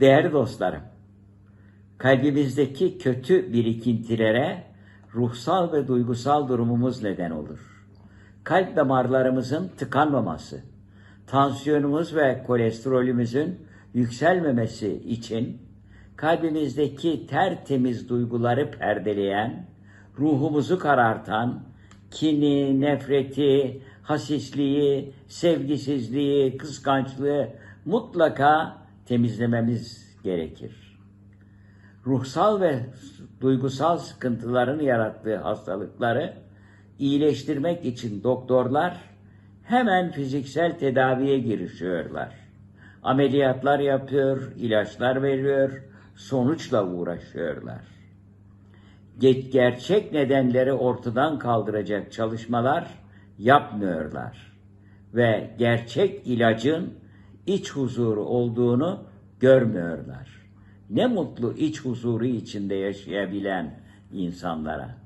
Değerli dostlarım, kalbimizdeki kötü birikintilere ruhsal ve duygusal durumumuz neden olur. Kalp damarlarımızın tıkanmaması, tansiyonumuz ve kolesterolümüzün yükselmemesi için kalbimizdeki tertemiz duyguları perdeleyen, ruhumuzu karartan, kini, nefreti, hasisliği, sevgisizliği, kıskançlığı mutlaka temizlememiz gerekir. Ruhsal ve duygusal sıkıntıların yarattığı hastalıkları iyileştirmek için doktorlar hemen fiziksel tedaviye girişiyorlar. Ameliyatlar yapıyor, ilaçlar veriyor, sonuçla uğraşıyorlar. Ge- gerçek nedenleri ortadan kaldıracak çalışmalar yapmıyorlar ve gerçek ilacın iç huzuru olduğunu görmüyorlar. Ne mutlu iç huzuru içinde yaşayabilen insanlara.